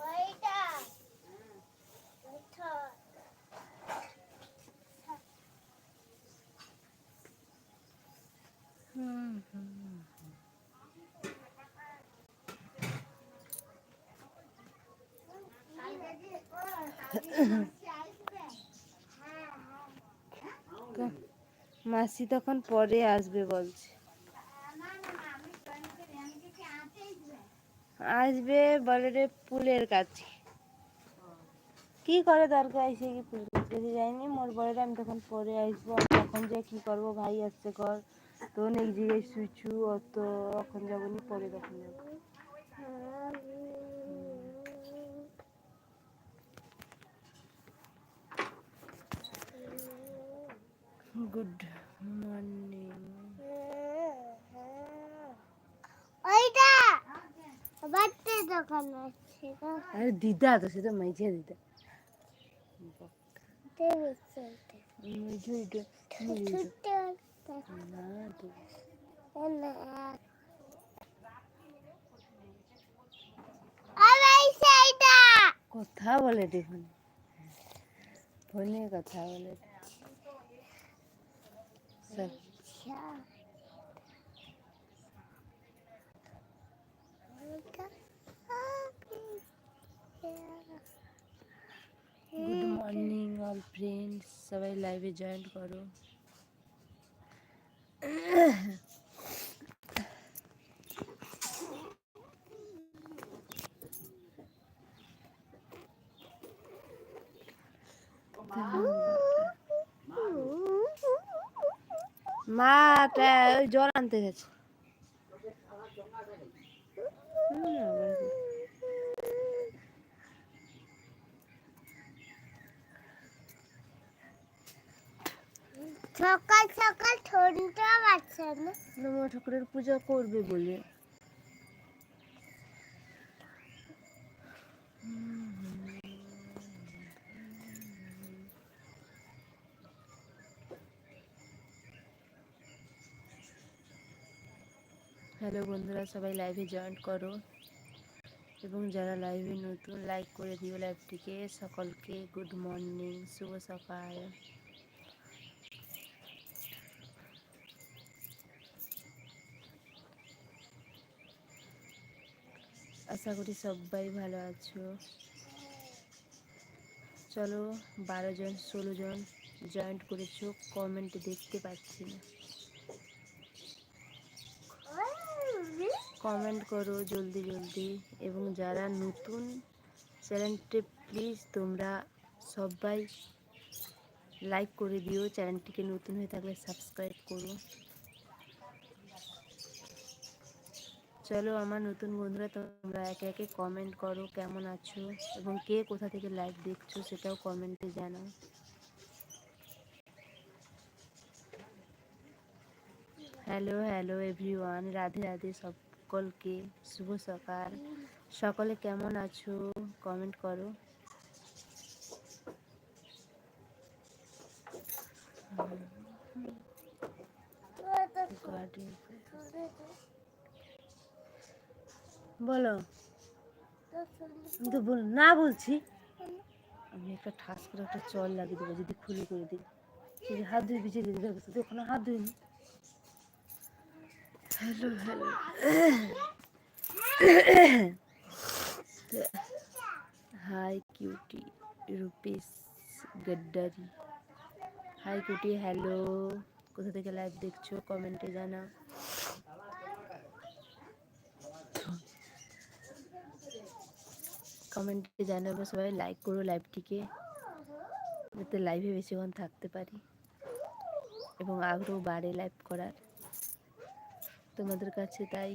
ওইটা ওইটা হুম হুম মাসি তখন পরে আসবে বলছে। আসবে বলে রে পুলের কাছে। কি করে দরকার এসে কি পুলের কাছে যায়নি মোর বলে আমি তখন পরে আসব। তখন যে কি করব, ভাই আসছে কর। তো অনেক জায়গায় শুইছু অত এখন যাব নি, পরে তখন যাব। গুড। মর্নিং ওইটা! বাড়তে দোকান আছে আরে দিদা তো সে তো মাইছে দিদা। কথা বলে দেখুন ফোনে কথা বলে। সব গুড মর্নিং অল ফ্রেন্ডস সবাই লাইভে জয়েন করো মাটা ওই জল আনতে গেছে। সকাল সকাল ঠান্ডা বাচ্চা না ঠাকুরের পূজা করবে বলে হ্যালো বন্ধুরা, সবাই লাইভে জয়েন করো। এবং যারা লাইভে নতুন লাইক করে দিও লাইভটিকে সকলকে গুড মর্নিং শুভ সকাল। আশা করি সবাই ভালো আছো। চলো বারো জন, ষোলো জন জয়েন্ট করেছ কমেন্ট দেখতে পাচ্ছি না। কমেন্ট করো জলদি জলদি। এবং যারা নতুন চ্যানেলটি প্লিজ তোমরা সবাই লাইক করে দিও। চ্যানেলটিকে নতুন হয়ে থাকলে সাবস্ক্রাইব করো। চলো আমার নতুন বন্ধুরা, তোমরা একে একে কমেন্ট করো কেমন আছো এবং কে কোথা থেকে লাইভ দেখছ সেটাও কমেন্টে জানাও। Hello hello everyone Radhe Radhe সকলকে শুভ সকাল। সকলে কেমন আছো? কমেন্ট করো। বলো বল না বলছি। আমি একটা ঠাস করে একটা চল লাগিয়ে দেবো, যদি খুলি করে দিই। যদি হাত ধুয়ে দিদি দেখো ওখানে হাত ধুইনি। Hello hello. হাই কিউটি রুপিস গদ্দারি হাই কিউটি হ্যালো কোথা থেকে লাইভ দেখছ? কমেন্টে জানাও। কমেন্টে জানাব সবাই লাইক করো লাইভটিকে যাতে লাইভে বেশিক্ষণ থাকতে পারি। এবং আগ্রহ বাড়ে লাইভ করার। তোমাদের কাছে তাই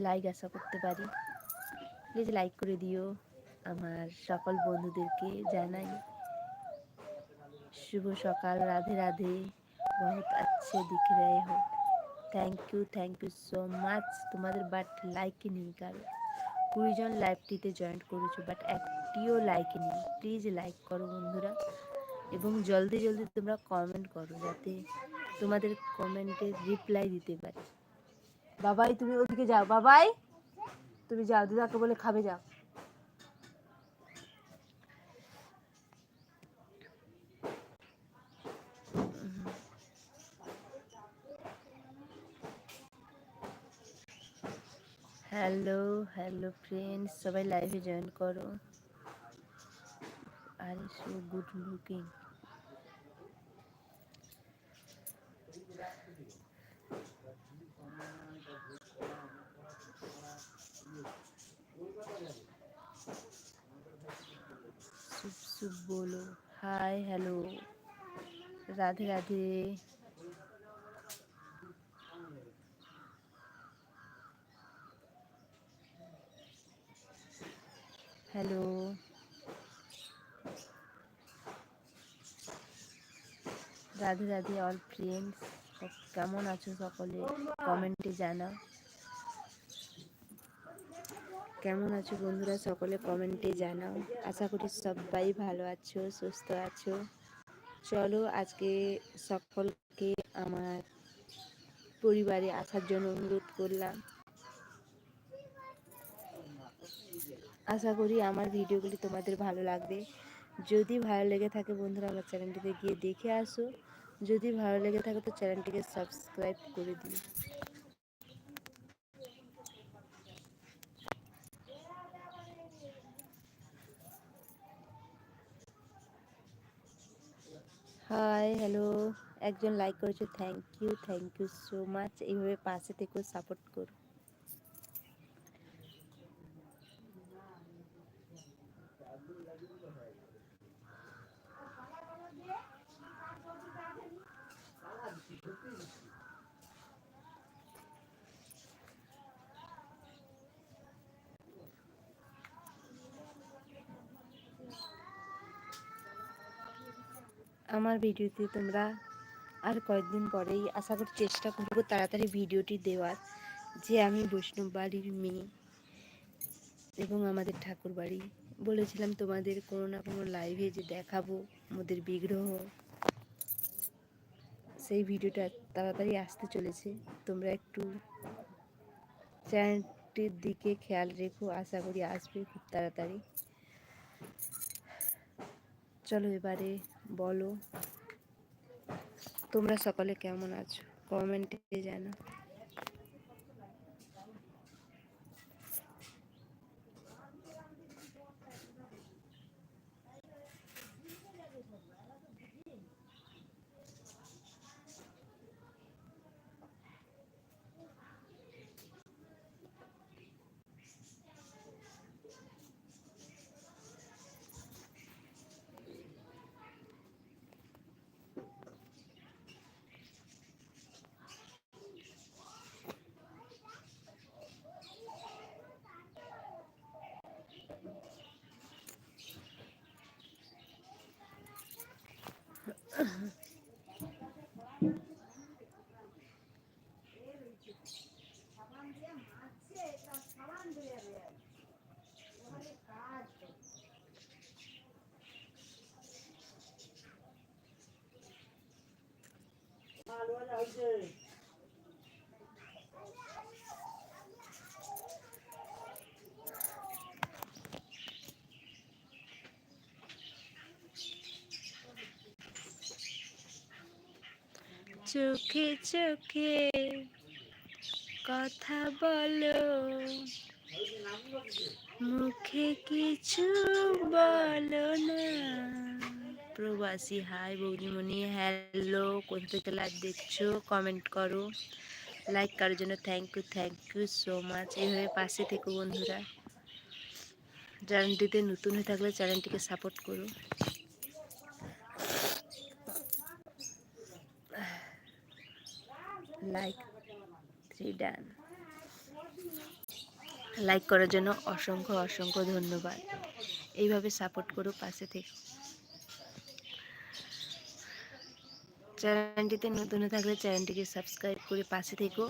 লাইক আশা করতে পারি। প্লিজ লাইক করে দিও। আমার সকল বন্ধুদেরকে জানাই। শুভ সকাল, রাধে রাধে। বহুত আচ্ছে দিক রে হো thank you thank you so much তোমাদের বাট লাইক নেই কারও। কুড়িজন লাইভটিতে জয়েন করেছ বাট একটিও লাইক নেই। প্লিজ লাইক করো বন্ধুরা। এবং জলদি জলদি তোমরা কমেন্ট করো যাতে তোমাদের কমেন্টে রিপ্লাই দিতে পারি। বাবাই, তুমি ওদিকে যাও। বাবাই, তুমি যাও, দিদাকে বলে খাবে, যাও। হ্যালো হ্যালো ফ্রেন্ডস সবাই লাইভে জয়েন করো। আর সো গুড লুকিং শুভ বলো। Hi hello Radhe Radhe. Hello Radhe Radhe all friends কেমন আছো সকলে? কমেন্টে জানাও। কেমন আছো বন্ধুরা? সকলে কমেন্টে জানাও। আশা করি সবাই ভালো আছো, সুস্থ আছো। চলো আজকে সকলকে আমার পরিবারে আসার জন্য অনুরোধ করলাম। আশা করি আমার ভিডিওগুলি তোমাদের ভালো লাগবে। যদি ভালো লেগে থাকে বন্ধুরা, আমার চ্যানেলটিতে গিয়ে দেখে আসো। যদি ভালো লেগে থাকে তো চ্যানেলটিকে সাবস্ক্রাইব করে দিও। হাই হ্যালো একজন লাইক করেছ thank you thank you so much এইভাবে পাশে থেকেও সাপোর্ট করো। আমার ভিডিওতে তোমরা আর কয়েকদিন পরেই আশা করি চেষ্টা করব তাড়াতাড়ি ভিডিওটি দেওয়ার, যে আমি বৈষ্ণব বাড়ির মেয়ে এবং আমাদের ঠাকুর বাড়ি। বলেছিলাম তোমাদের কোনো না কোনো লাইভে যে দেখাবো আমাদের বিগ্রহ। সেই ভিডিওটা তাড়াতাড়ি আসতে চলেছে। তোমরা একটু চ্যানেলটির দিকে খেয়াল রেখো, আশা করি আসবে খুব তাড়াতাড়ি। চলো এবারে বলো। তোমরা সকলে কেমন আছো? কমেন্টে জানো চোখে চোখে কথা বলো। মুখে কিছু বলো না। প্রবাসী হাই বৌদিমণি হ্যালো কোথা থেকে লাইভ দেখছ? কমেন্ট করো। লাইক করার জন্য thank you thank you so much এইভাবে পাশে থেকো বন্ধুরা। চ্যানেলটিতে নতুন হয়ে থাকলে চ্যানেলটিকে সাপোর্ট করো। লাইক থ্রি ডান লাইক করার জন্য অসংখ্য অসংখ্য ধন্যবাদ। এইভাবে সাপোর্ট করো, পাশে থেকে। চ্যানেলটিতে নতুন থাকলে চ্যানেলটিকে সাবস্ক্রাইব করে পাশে থেকো।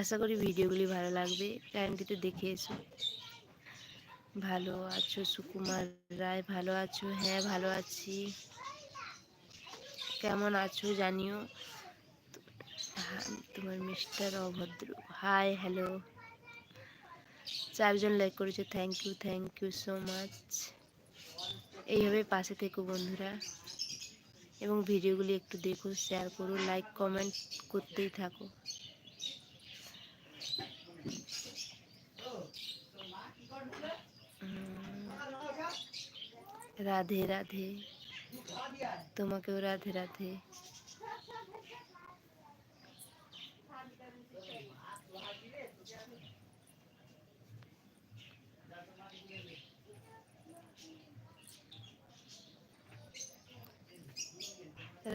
আশা করি ভিডিওগুলি ভালো লাগবে। চ্যানেলটিতে দেখে এসো। ভালো আছো সুকুমার রায়? ভালো আছো? হ্যাঁ ভালো আছি। কেমন আছো জানিও? তোমার মিস্টার অভদ্র। হাই হ্যালো চারজন লাইক করেছে। Thank you thank you so much এইভাবে পাশে থেকো বন্ধুরা। এবং ভিডিওগুলি একটু দেখুন শেয়ার করুন লাইক কমেন্ট করতেই থাকো। রাধে রাধে। তোমাকেও রাধে রাধে।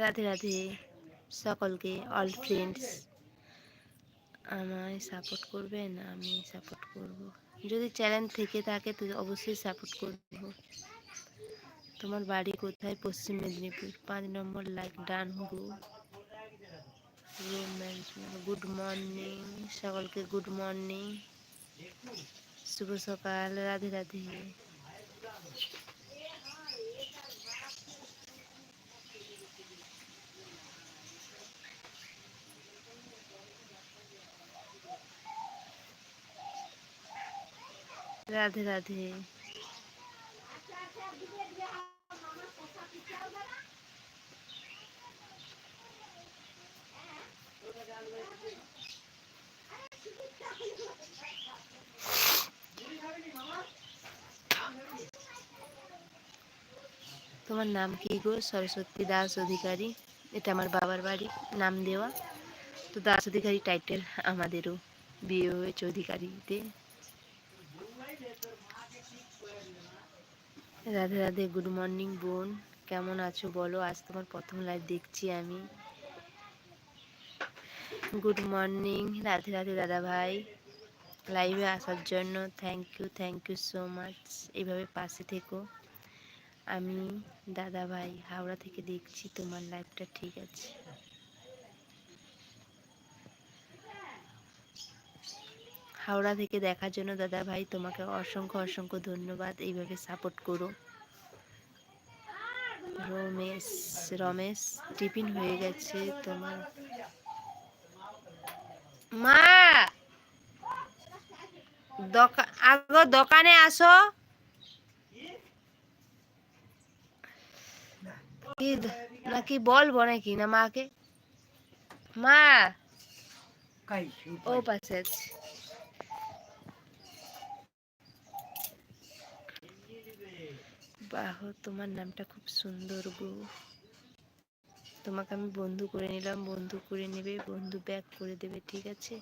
রাধে রাধে সকলকে অল ফ্রেন্ডস আমায় সাপোর্ট করবেন, আমি সাপোর্ট করব। যদি চ্যানেল থেকে থাকে, তো অবশ্যই সাপোর্ট করব। তোমার বাড়ি কোথায়? পশ্চিম মেদিনীপুর। পাঁচ নম্বর লাইক ডান হব গুড মর্নিং সকলকে গুড মর্নিং শুভ সকাল। রাধে রাধে। রাধে রাধে। তোমার নাম কি গো? সরস্বতী দাস অধিকারী। এটা আমার বাবার বাড়ি, নাম দেওয়া। তো দাস অধিকারী টাইটেল আমাদেরও, বিয়ে হয়েছে অধিকারীতে। রাধে রাধে গুড মর্নিং বোন। কেমন আছো বলো? আজ তোমার প্রথম লাইভ দেখছি আমি। গুড মর্নিং রাধে রাধে দাদা ভাই। লাইভে আসার জন্য thank you thank you so much এইভাবে পাশে থেকো। আমি দাদা ভাই, হাওড়া থেকে দেখছি, তোমার লাইভটা ঠিক আছে। হাওড়া থেকে দেখার জন্য দাদা ভাই তোমাকে অসংখ্য অসংখ্য ধন্যবাদ। এইভাবে সাপোর্ট করো। রমেশ রমেশ টিফিন হয়ে গেছে তোমার। মা! দোকান আগো দোকানে আসো। কি নাকি বলব নাকি না মাকে? মা! ও পাশে আছে। বাহ, তোমার নামটা খুব সুন্দর গো। তোমাকে আমি বন্ধু করে নিলাম, বন্ধু করে নেবে, বন্ধু ব্যাক করে দেবে, ঠিক আছে?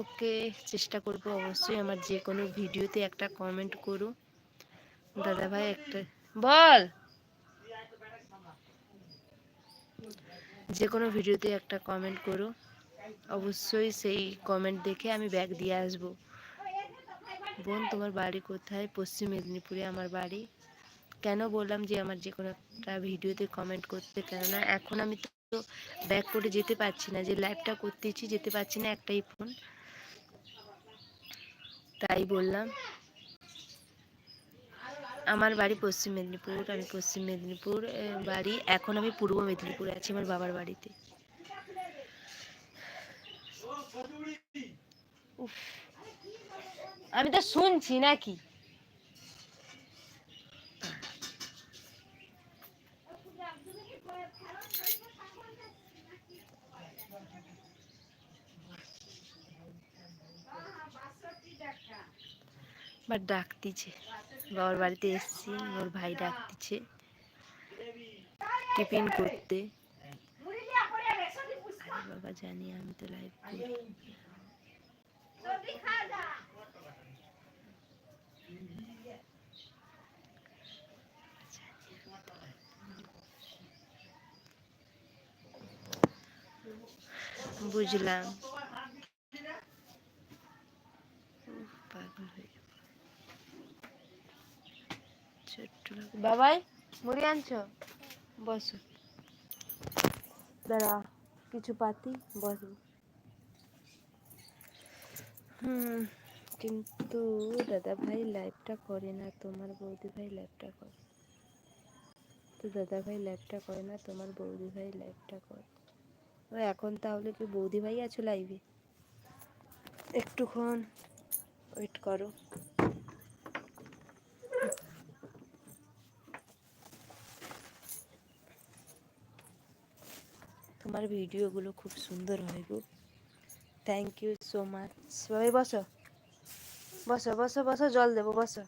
ওকে, চেষ্টা করব অবশ্যই আমার যে কোনো ভিডিওতে একটা কমেন্ট করো দাদা ভাই একটা, বল! যে কোনো ভিডিওতে একটা কমেন্ট করো। অবশ্যই সেই কমেন্ট দেখে আমি ব্যাগ দিয়ে আসব। বোন তোমার বাড়ি কোথায়? পশ্চিম মেদিনীপুরে আমার বাড়ি। কেন বললাম যে আমার যে কোনো একটা ভিডিওতে কমেন্ট করতে? কেননা এখন আমি তো ব্যাক করে যেতে পারছি না যে লাইভটা করতেছি যেতে পারছি না একটাই ফোন তাই বললাম আমার বাড়ি পশ্চিম মেদিনীপুর আমি পশ্চিম মেদিনীপুর বাড়ি এখন আমি পূর্ব মেদিনীপুরে আছি আমার বাবার বাড়িতে। উফ, আমি তো শুনছি নাকি? বা ডাকতিছে। বাবার বাড়িতে এসছি ওর ভাই ডাকতিছে। টিফিন করতে। বাবা জানি আমি তো লাইভ করি বুঝলাম। বাবাই, মুড়ি আনছো? বসো। দাঁড়া কিছু পাতি, বসো। হুম, কিন্তু দাদা ভাই লাইভটা করে না, তোমার বৌদি ভাই লাইভটা করে। তো দাদা ভাই লাইভটা করে না, তোমার বৌদি ভাই লাইভটা করে। ও এখন তাহলে কি বৌদি ভাই আছো লাইভে একটুক্ষণ ওয়েট করো। তোমার ভিডিওগুলো খুব সুন্দর হয় গো। থ্যাংক ইউ সো মাচ সবাই বসো। বসো বসো বসো জল দেবো বসো।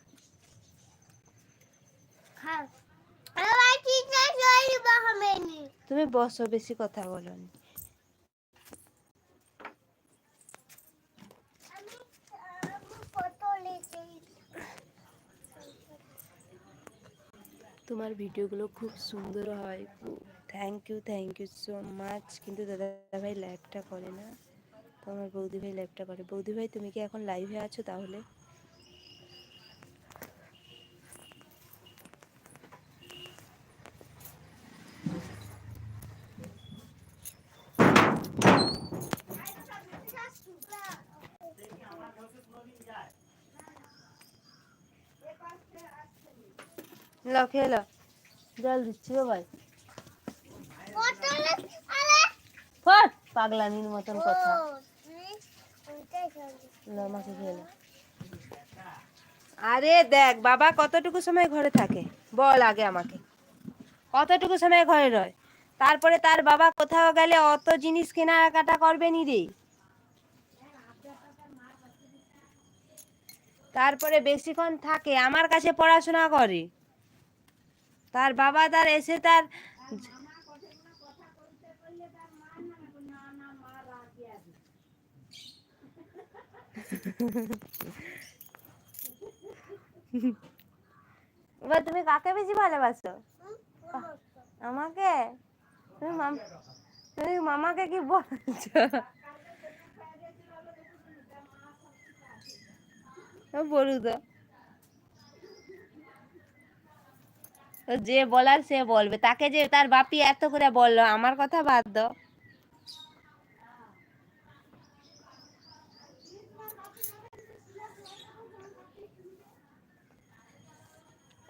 বাহামেনি তুমি বসো বেশি কথা বলো না আমি আমি ফটো লিখি তোমার ভিডিওগুলো খুব সুন্দর হয়। Thank you thank you so much কিন্তু দাদা ভাই লাইভটা করে না। তোমার বৌদি ভাই লাইভটা করে। বৌদি ভাই তুমি কি এখন লাইভে আছো তাহলে? লো, খেয়ে লো। জল দিচ্ছি ভাই। ফটো পাগলামির মতন কথা। আরে দেখ, বাবা কতটুকু সময় ঘরে থাকে? বল আগে আমাকে। কতটুকু সময় ঘরে রয়? তারপরে তার বাবা কোথাও গেলে অত জিনিস কেনাকাটা করবে নি রে। তারপরে বেশিক্ষণ থাকে, আমার কাছে পড়াশোনা করে। তার বাবা তার এসে তার এবার তুমি কাকে বেশি ভালোবাসো? আমাকে? তুমি তুমি মামাকে কি বলছো? বলু তো যে বলার সে বলবে। তাকে যে তার বাপি এত করে বলল, আমার কথা বাদ দাও।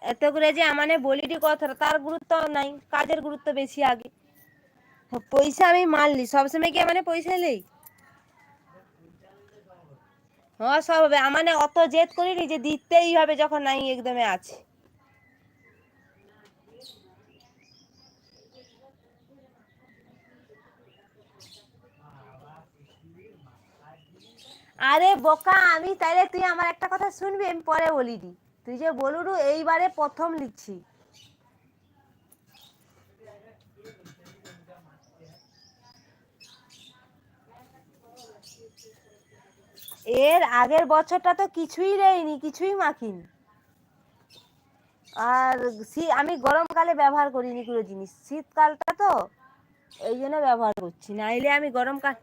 এত করে যে আমানে বলিটি কথাটা, তার গুরুত্ব নাই, কাজের গুরুত্ব বেশি আগে। পয়সা আমি মারলি, সবসময় কি মানে পয়সা নেই হ্যাঁ সব হবে। আমানে অত জেদ করিনি যে দিতেই হবে যখন নাই একদমে আছে। আরে বোকা, আমি তাইলে তুই আমার একটা কথা শুনবি, আমি পরে বলি দি। তুই যে বলুরু, এইবারে প্রথম লিখছি। এর আগের বছরটা তো কিছুই দেয়নি কিছুই মাখিনি। আর শী- আমি গরমকালে ব্যবহার করিনি কোনো জিনিস, শীতকালটা তো এই জন্য ব্যবহার করছি, নাইলে আমি গরমকাল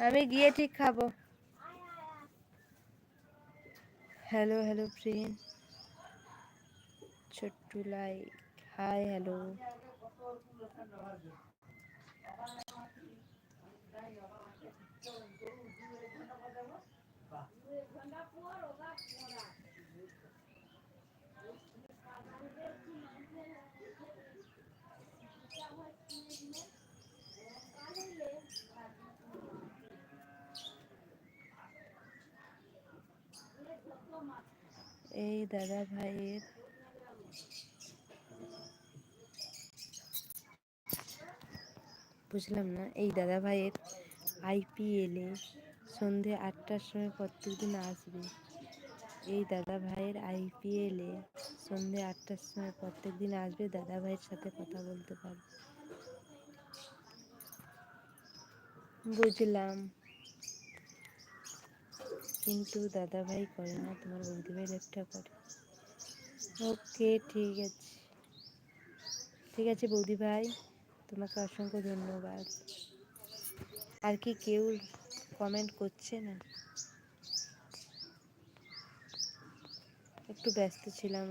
আমি গিয়ে ঠিক খাব। Hello hello friend Chhotu like hi hello এই দাদা ভাইয়ের। বুঝলাম না, এই দাদা ভাইয়ের আইপিএলে সন্ধে আটটার সময় প্রত্যেকদিন আসবে। এই দাদা ভাইয়ের আইপিএলে সন্ধে আটটার সময় প্রত্যেকদিন আসবে, দাদা ভাইয়ের সাথে কথা বলতে পারবে। বুঝলাম। কিন্তু দাদাভাই করে না, তোমার বৌদিভাই লেপটা করে। ওকে, ঠিক আছে। ঠিক আছে বৌদিভাই, তোমাকে অসংখ্য ধন্যবাদ। আর কি কেউ কমেন্ট করছে না? একটু ব্যস্ত ছিলাম।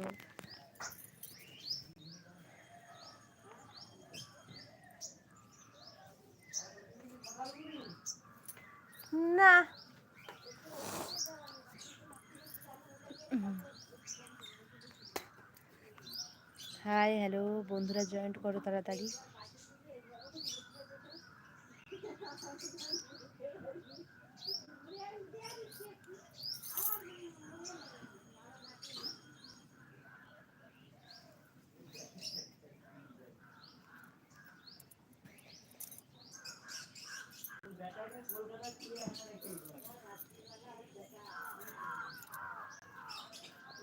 না হাই হ্যালো বন্ধুরা জয়েন্ট করো তাড়াতাড়ি।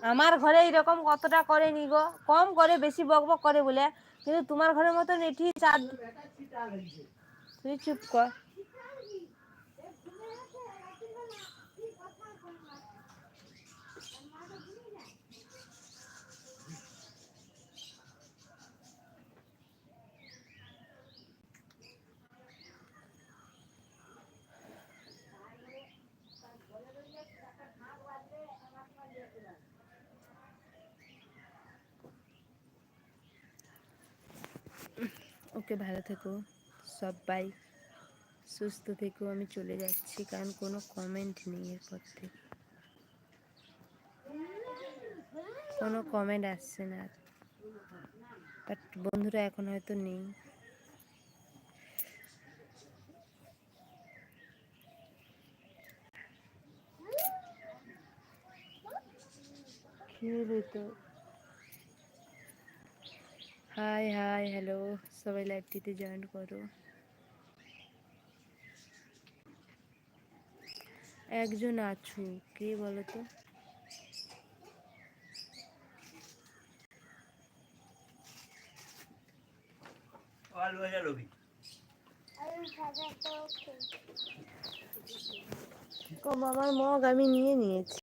আমার ঘরে এরকম কতটা করে নি গো? কম করে বেশি বক করে বলে। কিন্তু তোমার ঘরের মতন এটি চার তুই চুপ কর। ওকে ভালো থেকো, সবাই সুস্থ থেকো, আমি চলে যাচ্ছি, কারণ কোনো কমেন্ট নেই এরপর থেকে। কোনো কমেন্ট আসছে না বাট বন্ধুরা এখন হয়তো নেই। হলো তো। হাই হাই হ্যালো সবাই লাইভটিতে জয়েন করো একজন আছো কে বলো তো আমার মগ আমি নিয়ে নিয়েছি